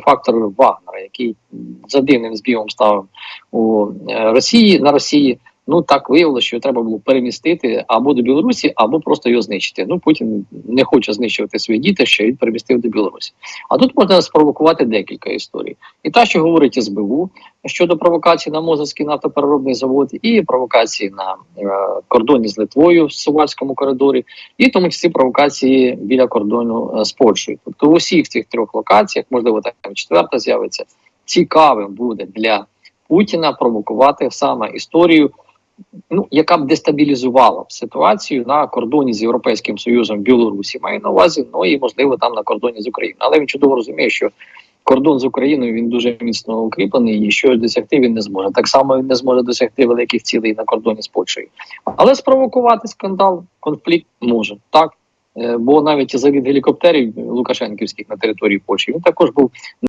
фактор Вагнера, який за дивним збігом став у е, Росії на Росії. Ну так виявилося, що треба було перемістити або до Білорусі, або просто його знищити. Ну Путін не хоче знищувати свої діти, що він перемістив до Білорусі. А тут можна спровокувати декілька історій. І та, що говорить СБУ щодо провокації на Мозовський нафтопереробний завод, і провокації на е, кордоні з Литвою в Сувальському коридорі, і тому числі провокації біля кордону е, з Польщею. Тобто в усіх цих трьох локаціях, можливо, там четверта з'явиться, цікавим буде для Путіна провокувати саме історію ну, яка б дестабілізувала ситуацію на кордоні з Європейським Союзом Білорусі, маю на увазі, ну і можливо там на кордоні з Україною. Але він чудово розуміє, що кордон з Україною він дуже міцно укріплений і щось досягти він не зможе. Так само він не зможе досягти великих цілей на кордоні з Польщею. Але спровокувати скандал, конфлікт може так. Е, Бо навіть заліт гелікоптерів Лукашенківських на території Польщі він також був